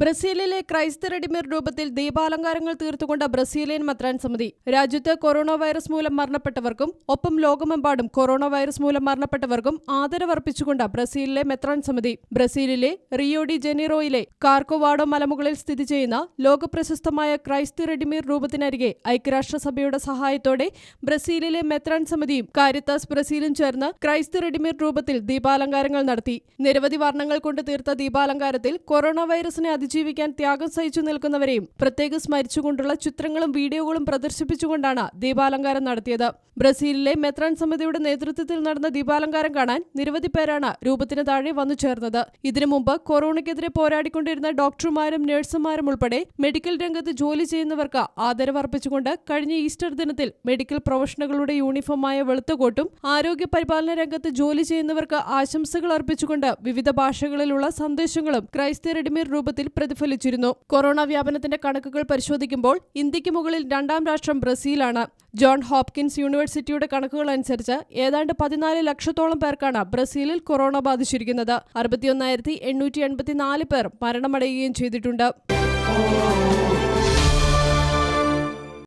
ബ്രസീലിലെ ക്രൈസ്ത റെഡിമേർ രൂപത്തിൽ ദീപാലങ്കാരങ്ങൾ തീർത്തുകൊണ്ട് ബ്രസീലിയൻ മത്രാൻ സമിതി. രാജ്യത്ത് കൊറോണ വൈറസ് മൂലം മരണപ്പെട്ടവർക്കും ഒപ്പം ലോകമെമ്പാടും കൊറോണ വൈറസ് മൂലം മരണപ്പെട്ടവർക്കും ആദരവർപ്പിച്ചുകൊണ്ട് ബ്രസീലിലെ മെത്രാൻ സമിതി. ബ്രസീലിലെ റിയോഡി ജനീറോയിലെ കാർക്കോവാഡോ മലമുകളിൽ സ്ഥിതി ചെയ്യുന്ന ലോകപ്രശസ്തമായ ക്രൈസ്ത റെഡിമീർ രൂപത്തിനരികെ ഐക്യരാഷ്ട്രസഭയുടെ സഹായത്തോടെ ബ്രസീലിലെ മെത്രാൻ സമിതിയും കാരിത്താസ് ബ്രസീലും ചേർന്ന് ക്രൈസ്ത റെഡിമീർ രൂപത്തിൽ ദീപാലങ്കാരങ്ങൾ നടത്തി. നിരവധി വർണങ്ങൾ കൊണ്ട് തീർത്ത ദീപാലങ്കാരത്തിൽ കൊറോണ വൈറസിനെ അതിജീവിക്കാൻ ത്യാഗം സഹിച്ചു നിൽക്കുന്നവരെയും പ്രത്യേകം സ്മരിച്ചുകൊണ്ടുള്ള ചിത്രങ്ങളും വീഡിയോകളും പ്രദർശിപ്പിച്ചുകൊണ്ടാണ് ദീപാലങ്കാരം നടത്തിയത്. ബ്രസീലിലെ മെത്രാൻ സമിതിയുടെ നേതൃത്വത്തിൽ നടന്ന ദീപാലങ്കാരം കാണാൻ നിരവധി പേരാണ് രൂപത്തിന് താഴെ വന്നു ചേർന്നത്. ഇതിനു മുമ്പ് കൊറോണയ്ക്കെതിരെ പോരാടിക്കൊണ്ടിരുന്ന ഡോക്ടർമാരും നഴ്സുമാരും ഉൾപ്പെടെ മെഡിക്കൽ രംഗത്ത് ജോലി ചെയ്യുന്നവർക്ക് ആദരവർപ്പിച്ചുകൊണ്ട് കഴിഞ്ഞ ഈസ്റ്റർ ദിനത്തിൽ മെഡിക്കൽ പ്രൊഫഷണലുകളുടെ യൂണിഫോമായ വെളുത്ത കോട്ടും ആരോഗ്യ പരിപാലന രംഗത്ത് ജോലി ചെയ്യുന്നവർക്ക് ആശംസകൾ അർപ്പിച്ചുകൊണ്ട് വിവിധ ഭാഷകളിലുള്ള സന്ദേശങ്ങളും ക്രൈസ്ത റെഡിമീർ രൂപത്തിൽ പ്രതിഫലിച്ചിരുന്നു. കൊറോണ വ്യാപനത്തിന്റെ കണക്കുകൾ പരിശോധിക്കുമ്പോൾ ഇന്ത്യയ്ക്ക് മുകളിൽ രണ്ടാം രാഷ്ട്രം ബ്രസീലാണ്. ജോൺ ഹോപ്കിൻസ് യൂണിവേഴ്സിറ്റിയുടെ കണക്കുകൾ അനുസരിച്ച് ഏതാണ്ട് പതിനാല് ലക്ഷത്തോളം പേർക്കാണ് ബ്രസീലിൽ കൊറോണ ബാധിച്ചിരിക്കുന്നത്. അറുപത്തിയൊന്നായിരത്തി എണ്ണൂറ്റി എൺപത്തിനാല് പേർ മരണമടയുകയും ചെയ്തിട്ടുണ്ട്.